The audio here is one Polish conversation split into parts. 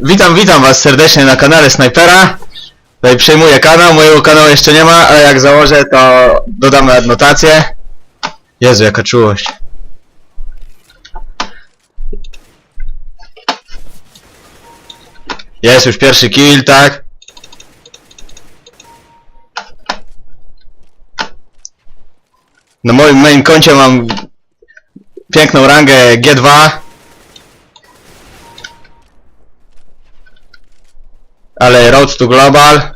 Witam, witam was serdecznie na kanale Snajpera. Tutaj przejmuję kanał, mojego kanału jeszcze nie ma, ale jak założę to dodamy adnotację. Jezu, jaka czułość. Jest już pierwszy kill, tak? Na moim main koncie mam piękną rangę G2. Ale Road to Global.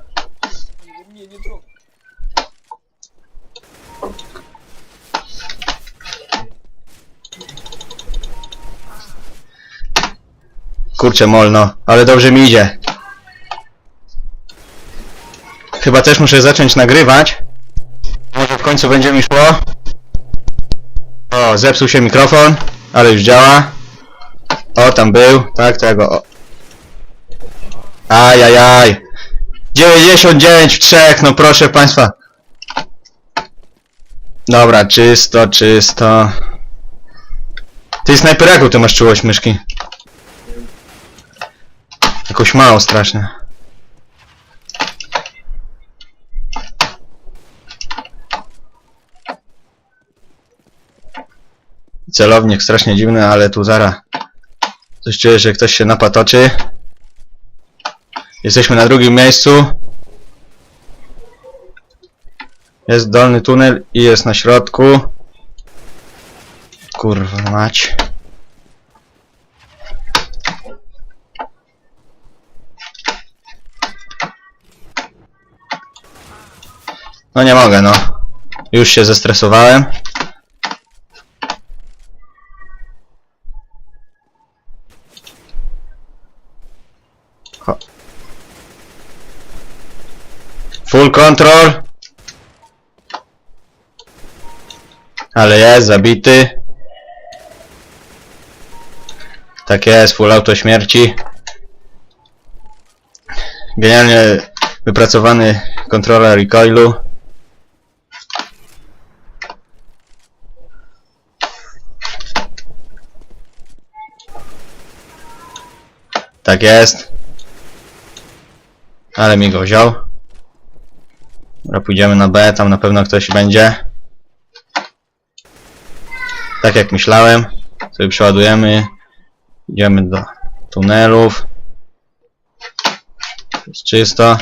Kurczę molno, ale dobrze mi idzie. Chyba też muszę zacząć nagrywać. Może w końcu będzie mi szło. O, zepsuł się mikrofon, ale już działa. O, tam był, tak, tego. O. Ajajaj. 99 w 3, no proszę państwa. Dobra, czysto, czysto. Ty snajper, jaką ty masz czułość myszki? Jakoś mało strasznie. Celownik strasznie dziwny, ale tu zara. Coś czuję, że ktoś się napatoczy. Jesteśmy na drugim miejscu. Jest dolny tunel i jest na środku. Kurwa mać. No nie mogę, no. Już się zestresowałem. Full control. Ale jest zabity. Tak jest, full auto śmierci. Genialnie wypracowany kontroler recoilu. Tak jest. Ale mi go wziął. Dobra, pójdziemy na B, tam na pewno ktoś będzie. Tak jak myślałem. Sobie przeładujemy. Idziemy do tunelów. Jest czysto.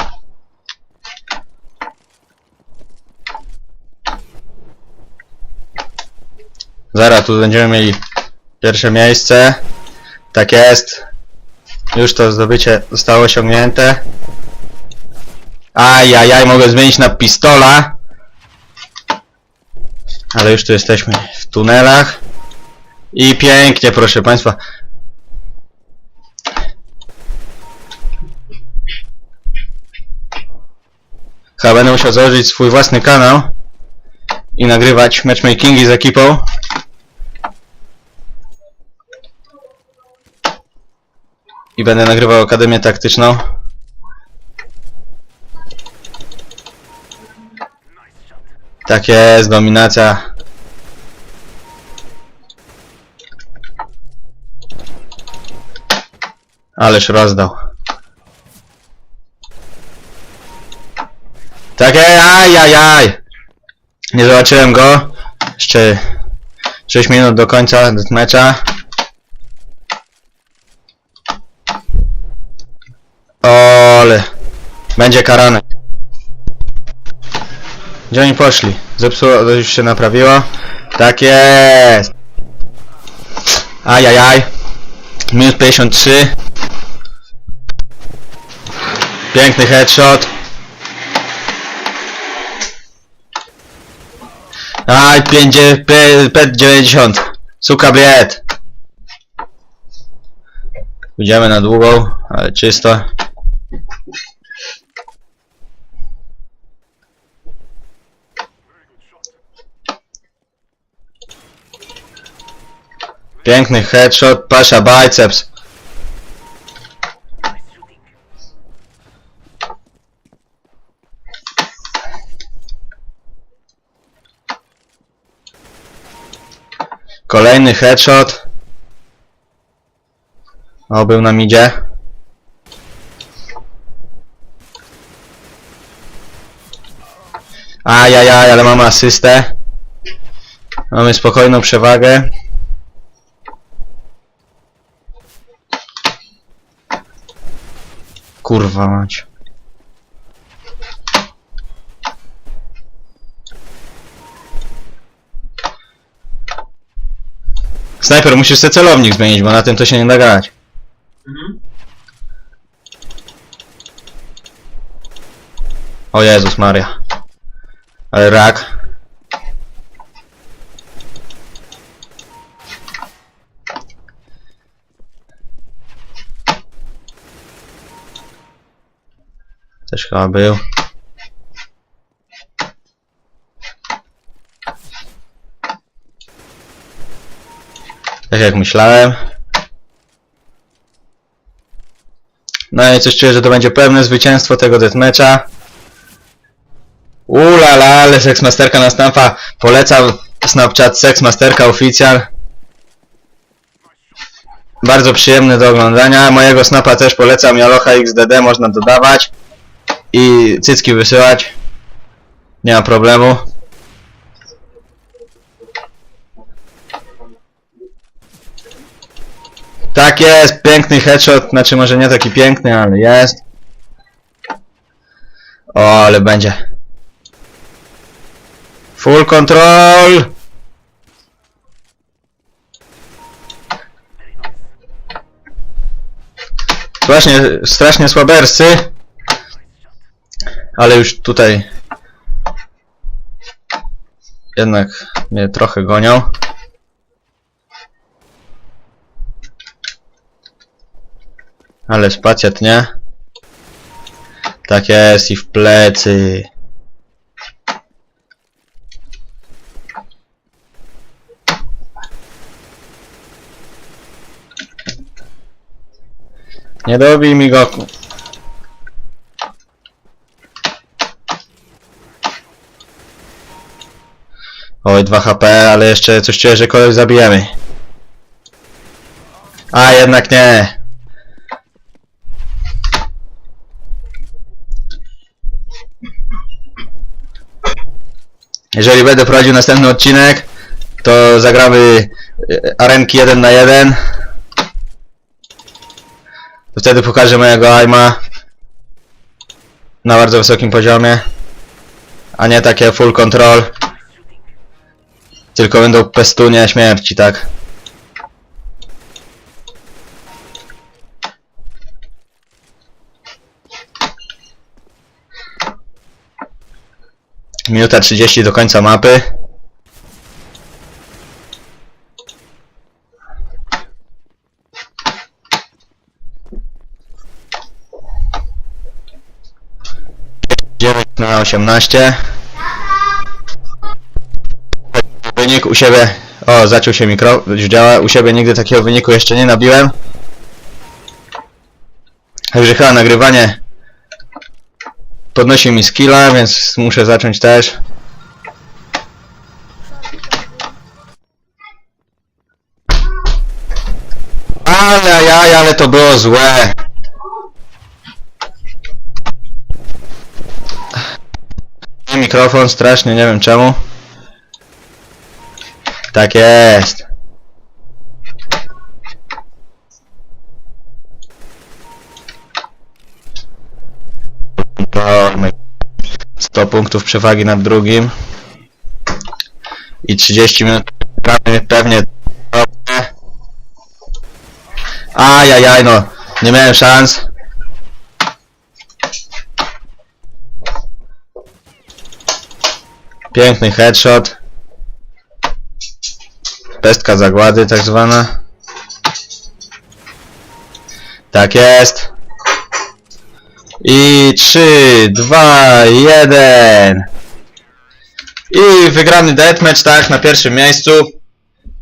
Zaraz tu będziemy mieli pierwsze miejsce. Tak jest. Już to zdobycie zostało osiągnięte. Ajajaj, mogę zmienić na pistola. Ale już tu jesteśmy w tunelach. I pięknie, proszę Państwa. Chyba będę musiał założyć swój własny kanał i nagrywać matchmakingi z ekipą. I będę nagrywał Akademię Taktyczną. Tak jest, dominacja. Ależ rozdał. Tak jest, ajajaj. Nie zobaczyłem go. Jeszcze 6 minut do końca mecza. Ole. Będzie karany. Gdzie oni poszli? Zepsuło, to już się naprawiło. Tak jest. Ajajaj. Minus 53. Piękny headshot. Aj, 5, pet 90. Suka bied. Pójdziemy na długą, ale czysto. Piękny headshot, pasza biceps. Kolejny headshot. O, był na midzie. Ajajaj, ale mamy asystę. Mamy spokojną przewagę. Kurwa mać. Snajper, musisz sobie celownik zmienić, bo na tym to się nie da grać. Mhm. O Jezus Maria. Ale rak. Też chyba był. Tak jak myślałem. No i coś czuję, że to będzie pewne zwycięstwo tego deathmatcha. Ulala, ale Sexmasterka na Snapa. Polecam Snapchat Sexmasterka Oficjal. Bardzo przyjemny do oglądania. Mojego Snapa też polecam. Jalocha XDD można dodawać. I cycki wysyłać. Nie ma problemu. Tak jest, piękny headshot, znaczy może nie taki piękny, ale jest. O, ale będzie. Full control! Właśnie, strasznie słaberscy. Ale już tutaj jednak mnie trochę gonią. Ale spacja tnie. Tak jest i w plecy. Nie dobij mi go. Oj, 2 HP, ale jeszcze coś czuję, że kogoś zabijemy. A, jednak nie. Jeżeli będę prowadził następny odcinek, to zagramy e, arenki 1 na 1. To wtedy pokażę mojego aima na bardzo wysokim poziomie, a nie takie full control. Tylko będą pestunie śmierci, tak? Minuta 30 do końca mapy. Dziewięć na 18. Wynik u siebie. O, zaczął się mikro. Już działa. U siebie nigdy takiego wyniku jeszcze nie nabiłem. Także chyba nagrywanie podnosi mi skilla, więc muszę zacząć też. Ale jaj, ale to było złe. Mikrofon strasznie, nie wiem czemu. Tak jest. Normy. 100 punktów przewagi nad drugim. I 30 minut pewnie. Ajajaj no, nie miałem szans. Piękny headshot. Pestka zagłady tak zwana. Tak jest. I 3, 2, 1. I wygrany deathmatch, tak, na pierwszym miejscu.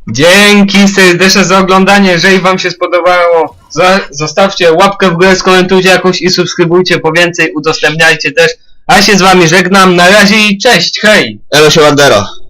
Dzięki serdeczne za oglądanie, jeżeli wam się spodobało, za, zostawcie łapkę w górę, skomentujcie jakąś i subskrybujcie po więcej, udostępniajcie też. A się z wami żegnam, na razie i cześć, hej! Elo się Wandero.